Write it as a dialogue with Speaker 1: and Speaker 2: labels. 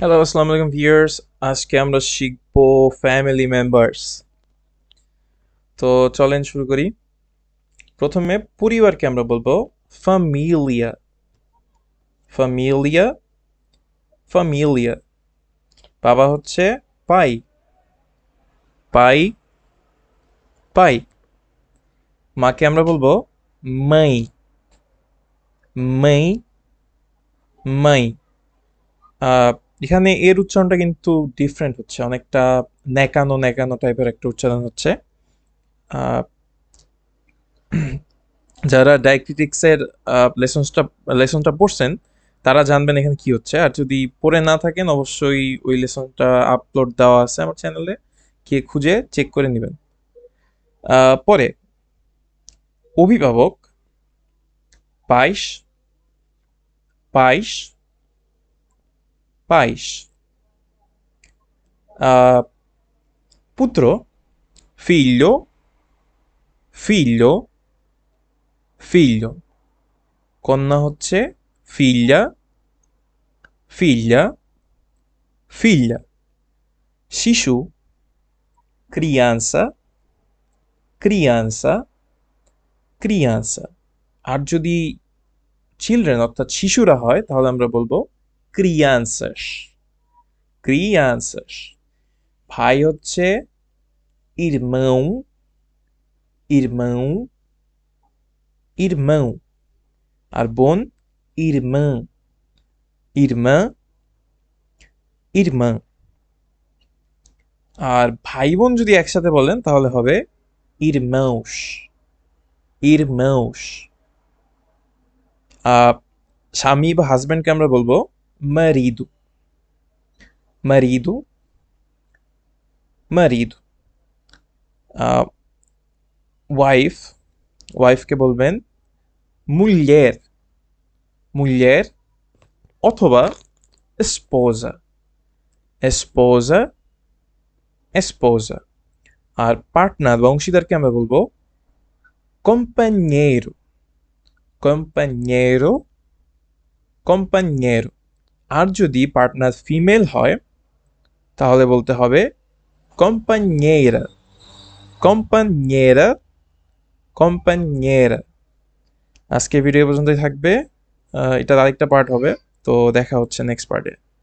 Speaker 1: Hello আসসালামু আলাইকুম viewers আজকে আমরা শিখব ফ্যামিলি মেম্বার্স তো চলেন শুরু করি। প্রথমে পরিবারকে আমরা বলব ফামিলিয়া ফামিলিয়া ফামিলিয়া বাবা হচ্ছে পাই। পাই পাই। মাকে আমরা বলব মাই। মাই মাই। এখানে এর উচ্চারণটা কিন্তু ডিফারেন্ট হচ্ছে, অনেকটা ন্যাকানো ন্যাকানো টাইপের একটা উচ্চারণ হচ্ছে। যারা ডায়াক্রিটিক্সের লেসনসটা লেসনটা পড়ছেন, তারা জানবেন এখানে কি হচ্ছে। আর যদি পড়ে না থাকেন, অবশ্যই ওই লেসনটা আপলোড দেওয়া আছে আমার চ্যানেলে কে খুঁজে চেক করে নেবেন। পরে, অভিভাবক, বাইশ বাইশ আহ, পুত্র figlio figlio figlio কন্যা হচ্ছে figlia figlia figlia শিশু crianza crianza crianza আর যদি চিলড্রেন অর্থাৎ শিশুরা হয় তাহলে আমরা বলব crianças crianças ভাই হচ্ছে irmão irmão irmão আর বোন irmã irmã irmã আর ভাই বোন যদি একসাথে বলেন তাহলে হবে irmãos irmãos স্বামী বা হাজবেন্ডকে আমরা বলব marido marido marido ওয়াইফ ওয়াইফকে বলবেন mulher mulher অথবা esposa esposa esposa আর পার্টনার বা অংশীদারকে আমরা বলবো companheiro companheiro companheiro আর যদি পার্টনার ফিমেল হয়, তাহলে বলতে হবে কম্পানিয়েরা কম্পানিয়েরা কম্পানিয়েরা আজকে ভিডিও পর্যন্তই থাকবে। এটা এটার আরেকটা পার্ট হবে, তো দেখা হচ্ছে নেক্সট পার্টে